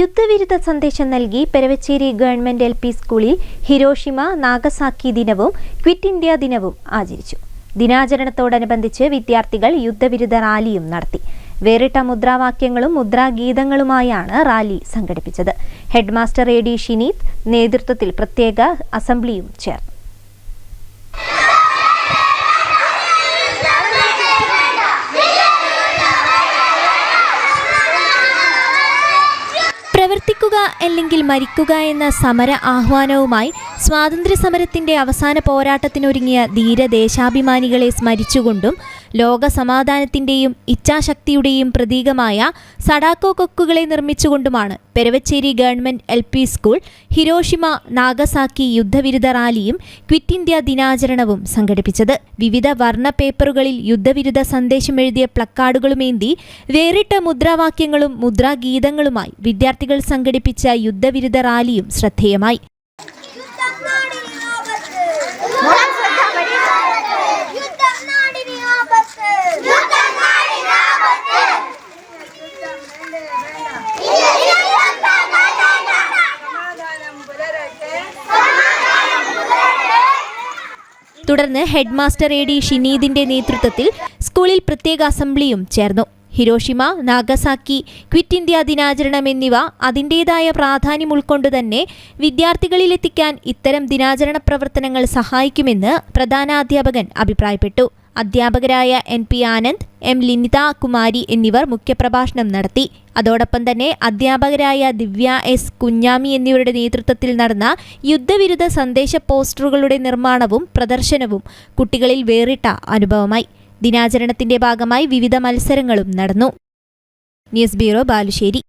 യുദ്ധവിരുദ്ധ സന്ദേശം നൽകി Peravachery government L P സ്കൂളിൽ ഹിരോഷിമ നാഗസാക്കി ദിനവും ക്വിറ്റ് ഇന്ത്യ ദിനവും ആചരിച്ചു. ദിനാചരണത്തോടനുബന്ധിച്ച് വിദ്യാർത്ഥികൾ യുദ്ധവിരുദ്ധ റാലിയും നടത്തി. വേറിട്ട മുദ്രാവാക്യങ്ങളും മുദ്രാഗീതങ്ങളുമായാണ് റാലി സംഘടിപ്പിച്ചത്. ഹെഡ്മാസ്റ്റർ എ ഡി ഷിനീത് നേതൃത്വത്തിൽ പ്രത്യേക അസംബ്ലിയും ചേർന്നു. അല്ലെങ്കിൽ മരിക്കുക എന്ന സമര ആഹ്വാനവുമായി സ്വാതന്ത്ര്യ സമരത്തിന്റെ അവസാന പോരാട്ടത്തിനൊരുങ്ങിയ ധീരദേശാഭിമാനികളെ സ്മരിച്ചുകൊണ്ടും ലോക സമാധാനത്തിന്റെയും ഇച്ഛാശക്തിയുടെയും പ്രതീകമായ സടാക്കോ കൊക്കുകളെ നിർമ്മിച്ചുകൊണ്ടുമാണ് Peravachery government L P school Hiroshima Nagasaki യുദ്ധവിരുദ്ധ റാലിയും ക്വിറ്റ് ഇന്ത്യ ദിനാചരണവും സംഘടിപ്പിച്ചത്. വിവിധ വർണ പേപ്പറുകളിൽ യുദ്ധവിരുദ്ധ സന്ദേശം എഴുതിയ പ്ലക്കാർഡുകളുമേന്തി വേറിട്ട മുദ്രാവാക്യങ്ങളും മുദ്രാഗീതങ്ങളുമായി വിദ്യാർത്ഥികൾ സംഘടിപ്പിച്ച യുദ്ധവിരുദ്ധ റാലിയും ശ്രദ്ധേയമായി. തുടർന്ന് ഹെഡ്മാസ്റ്റർ എ ഡി ഷിനീദിന്റെ നേതൃത്വത്തിൽ സ്കൂളിൽ പ്രത്യേക അസംബ്ലിയും ചേർന്നു. ഹിരോഷിമ നാഗസാക്കി ക്വിറ്റ് ഇന്ത്യ ദിനാചരണം എന്നിവ അതിന്റേതായ പ്രാധാന്യം ഉൾക്കൊണ്ടുതന്നെ വിദ്യാർത്ഥികളിലെത്തിക്കാൻ ഇത്തരം ദിനാചരണ പ്രവർത്തനങ്ങൾ സഹായിക്കുമെന്ന് പ്രധാനാധ്യാപകൻ അഭിപ്രായപ്പെട്ടു. അധ്യാപകരായ N P Anand M Linitha Kumari എന്നിവർ മുഖ്യപ്രഭാഷണം നടത്തി. അതോടൊപ്പം തന്നെ അധ്യാപകരായ ദിവ്യ എസ് കുഞ്ഞാമി എന്നിവരുടെ നേതൃത്വത്തിൽ നടന്ന യുദ്ധവിരുദ്ധ സന്ദേശ പോസ്റ്ററുകളുടെ നിർമ്മാണവും പ്രദർശനവും കുട്ടികളിൽ വേറിട്ട അനുഭവമായി. ദിനാചരണത്തിന്റെ ഭാഗമായി വിവിധ മത്സരങ്ങളും നടന്നു. News bureau Balussery.